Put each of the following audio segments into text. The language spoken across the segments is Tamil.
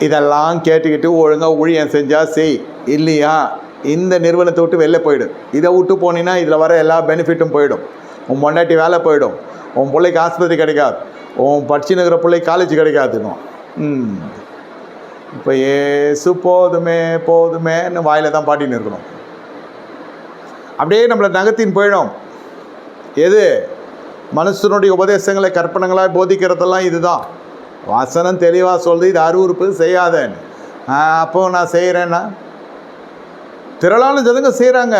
இதெல்லாம் கேட்டுக்கிட்டு ஒழுங்காக ஊழியம் செஞ்சால் செய். இல்லையா? இந்த நிறுவனத்தை விட்டு வெளில போயிடும் இதை விட்டு போனீங்கன்னா இதில் வர எல்லா பெனிஃபிட்டும் போயிடும். உன் பொண்டாட்டி வேலை போயிடும். உன் பிள்ளைக்கு ஆஸ்பத்திரி கிடைக்காது. உன் படிச்சுன்னு இருக்கிற பிள்ளைக்கு காலேஜ் கிடைக்காதுன்னு ம். இப்போ ஏசு போதுமே போதுமேன்னு வாயில் தான் பாட்டின்னு இருக்கணும். அப்படியே நம்மளை நகத்தின் போயிடும். எது? மனுஷனுடைய உபதேசங்களை கற்பனைகளாக போதிக்கிறதெல்லாம் இதுதான். வசனம் தெளிவாக சொல்லுது இது அருவறுப்பு செய்யாதேன்னு. அப்போ நான் செய்கிறேன்னா திரளான ஜனங்க செய்கிறாங்க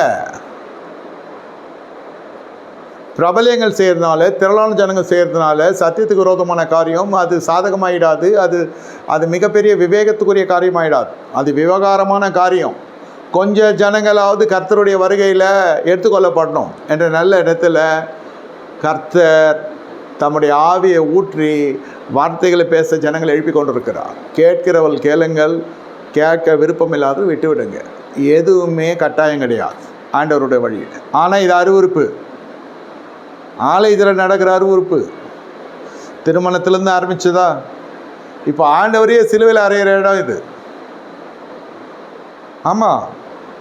பிரபலியங்கள் செய்கிறதுனால திரளான ஜனங்கள் செய்கிறதுனால சத்தியத்துக்கு விரோதமான காரியம் அது சாதகமாயிடாது அது அது மிகப்பெரிய விவேகத்துக்குரிய காரியமாயிடாது. அது விவகாரமான காரியம். கொஞ்சம் ஜனங்களாவது கர்த்தருடைய வருகையில் எடுத்துக்கொள்ளப்படணும் என்ற நல்ல இடத்துல கர்த்தர் தம்முடைய ஆவியை ஊற்றி வார்த்தைகளை பேச ஜனங்களை எழுப்பி கொண்டிருக்கிறார். கேட்கிறவள் கேளுங்கள் கேட்க விருப்பம் இல்லாத விட்டுவிடுங்க. எதுவுமே கட்டாயம் கிடையாது. ஆண்டவருடைய வழியில் ஆனால் இது அறிவுறுப்பு. ஆலயத்தில் நடக்கிற அறிவுறுப்பு. திருமணத்திலேருந்து ஆரம்பிச்சதா? இப்போ ஆண்டவரையே சிலுவையில் அறையிற இடம் இது. ஆமாம்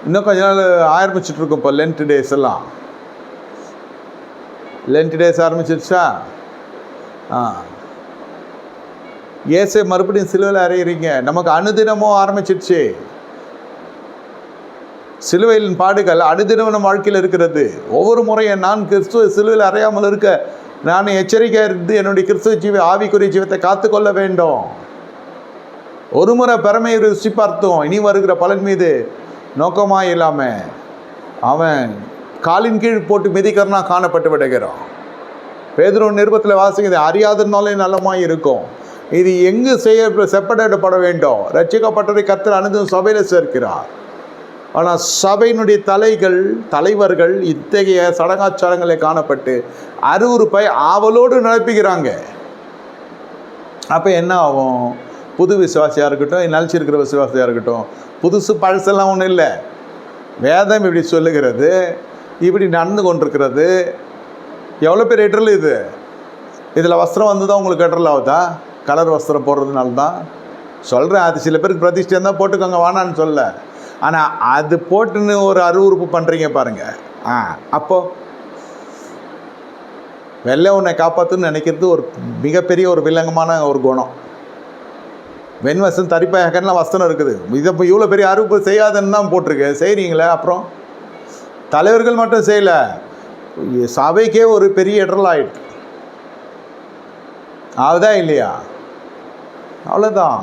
இன்னும் கொஞ்ச நாள் ஆரம்பிச்சிட்டுருக்கோம் இப்போ லென்ட் டேஸ் எல்லாம். லென்ட் டேஸ் ஆரம்பிச்சிருச்சா? ஆ. ஏசே மறுபடியும் சிலுவையில் அறையிறீங்க. நமக்கு அனுதினமும் ஆரம்பிச்சிருச்சு சிலுவையின் பாடுகள் அனுதினம் நம் வாழ்க்கையில் இருக்கிறது. ஒவ்வொரு முறையும் நான் கிறிஸ்துவ சிலுவையில் அறையாமல் இருக்க நான் எச்சரிக்கையாக இருந்து என்னுடைய கிறிஸ்துவ ஜீவ ஆவிக்குரிய ஜீவத்தை காத்துக்கொள்ள வேண்டும். ஒரு முறை பெருமையை ருசி பார்த்தோம் இனி வருகிற பலன் மீது நோக்கமாக இல்லாமல் அவன் காலின் கீழ் போட்டு மிதிக்கிறனா காணப்பட்டு விடுகிறான். பேதுரு நிருபத்தில் வாசிக்கிறது அறியாதனாலே நலமாக இருக்கும். இது எங்கு செய்ய செப்பனிடப்பட வேண்டும்? ரட்சிக்கப்பட்டதை கத்தர் அனுதும் சபையில் சேர்க்கிறார். ஆனால் சபையினுடைய தலைகள் தலைவர்கள் இத்தகைய சடங்காச்சாரங்களை காணப்பட்டு அறிவுறுப்பை ஆவலோடு நடப்பிக்கிறாங்க. அப்போ என்ன ஆகும்? புது விசுவாசியாக இருக்கட்டும் நிலச்சிருக்கிற விசுவாசியாக இருக்கட்டும் புதுசு பழசெல்லாம் ஒன்றும் இல்லை. வேதம் இப்படி சொல்லுகிறது இப்படி நடந்து கொண்டிருக்கிறது எவ்வளோ பேர் எட்டரில் இது? இதில் வஸ்திரம் வந்து தான் உங்களுக்கு எட்டரில் ஆகுதா? கலர் வஸ்திரம் போடுறதுனால தான் சொல்கிறேன் அது சில பேருக்கு பிரதிஷ்டம் தான் போட்டுக்கோங்க வானான்னு சொல்ல. ஆனால் அது போட்டுன்னு ஒரு அருவறுப்பு பண்ணுறீங்க பாருங்கள் ஆ அப்போது வெள்ளை உன்னை காப்பாற்றுன்னு நினைக்கிறது ஒரு மிகப்பெரிய ஒரு வில்லங்கமான ஒரு குணம். வெண்வசம் தரிப்பாயக்கன்லாம் வஸ்திரம் இருக்குது. இதை இப்போ இவ்வளோ பெரிய அறிவிப்பு செய்யாதுன்னு தான் போட்டிருக்கு. செய்கிறீங்களே அப்புறம்? தலைவர்கள் மட்டும் செய்யலை. சபைக்கே ஒரு பெரிய இடரல் ஆகிட்டு ஆகுதா இல்லையா? அவ்வளோதான்